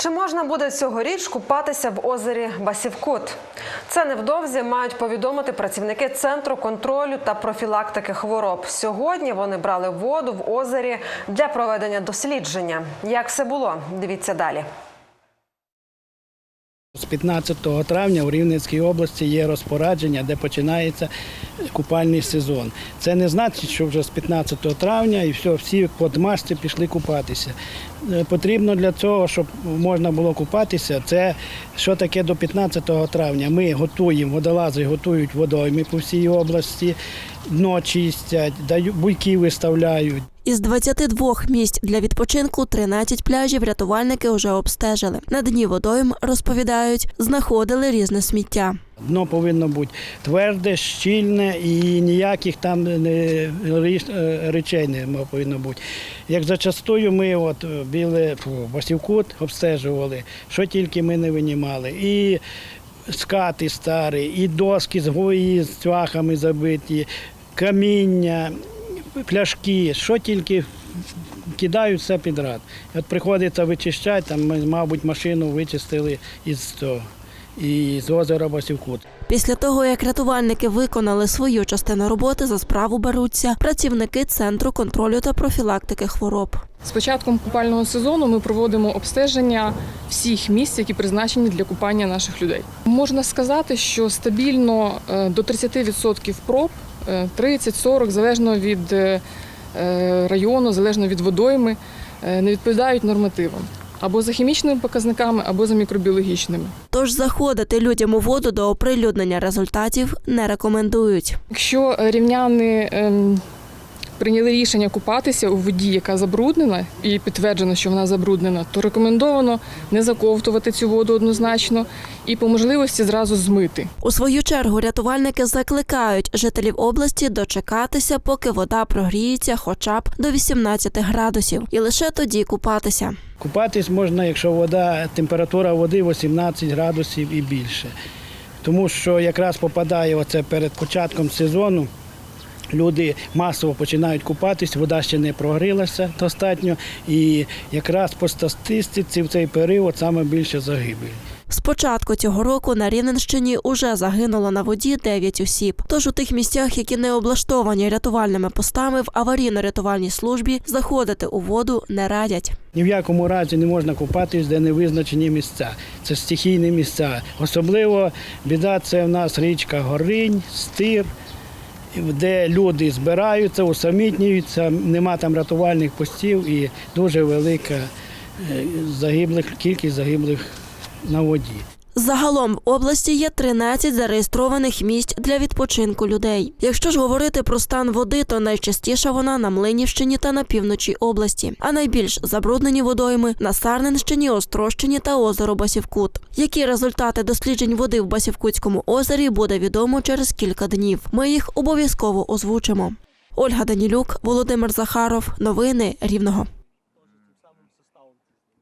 Чи можна буде цьогоріч купатися в озері Басівкут? Це невдовзі мають повідомити працівники центру контролю та профілактики хвороб. Сьогодні вони брали воду в озері для проведення дослідження. Як все було? Дивіться далі. З 15 травня в Рівненській області є розпорядження, де починається купальний сезон. Це не значить, що вже з 15 травня і все, всі подмашці пішли купатися. Е, Потрібно для цього, щоб можна було купатися, це що таке до 15 травня. Ми готуємо, водолази готують водойми по всій області, дно чистять, дають, буйки виставляють. Із 22 місць для відпочинку 13 пляжів рятувальники вже обстежили. На дні водойм, розповідають, знаходили різне сміття. Дно повинно бути тверде, щільне і ніяких там е, речей не повинно бути. Як зачастую ми от е, біли фу, Басівкут обстежували, що тільки ми не винімали. І скати старі, і доски з гої з цвяхами забиті, каміння, пляшки, що тільки кидають все підряд. От приходиться вичищати, там, ми, мабуть, машину вичистили із того, із озера Басівкут. Після того, як рятувальники виконали свою частину роботи, за справу беруться працівники центру контролю та профілактики хвороб. З початком купального сезону ми проводимо обстеження всіх місць, які призначені для купання наших людей. Можна сказати, що стабільно е, до 30% проб, е, 30-40, залежно від е, е, району, залежно від водойми, е, не відповідають нормативам або за хімічними показниками, або за мікробіологічними. Тож заходити людям у воду до оприлюднення результатів не рекомендують. Якщо е, рівняни ем, прийняли рішення купатися у воді, яка забруднена, і підтверджено, що вона забруднена, то рекомендовано не заковтувати цю воду однозначно і по можливості зразу змити. У свою чергу рятувальники закликають жителів області дочекатися, поки вода прогріється хоча б до 18 градусів, і лише тоді купатися. Купатись можна, якщо вода, температура води 18 градусів і більше. Тому що якраз попадає оце перед початком сезону. Люди масово починають купатись, вода ще не прогрілася достатньо, і якраз по статистиці в цей період саме більше загибель. З початку цього року на Рівненщині уже загинуло на воді 9 осіб. Тож у тих місцях, які не облаштовані рятувальними постами, в аварійно-рятувальній службі заходити у воду не радять. Ні в якому разі не можна купатись, де не визначені місця. Це стихійні місця. Особливо біда це в нас річка Горинь, Стир, де люди збираються, усамітнюються, нема там рятувальних постів і дуже велика е, загиблих, кількість загиблих на воді. Загалом в області є 13 зареєстрованих місць для відпочинку людей. Якщо ж говорити про стан води, то найчастіше вона на Млинівщині та на півночі області, а найбільш забруднені водойми на Сарненщині, Острощині та озеро Басівкут. Які результати досліджень води в Басівкутському озері буде відомо через кілька днів. Ми їх обов'язково озвучимо. Ольга Данілюк, Володимир Захаров. Новини Рівного.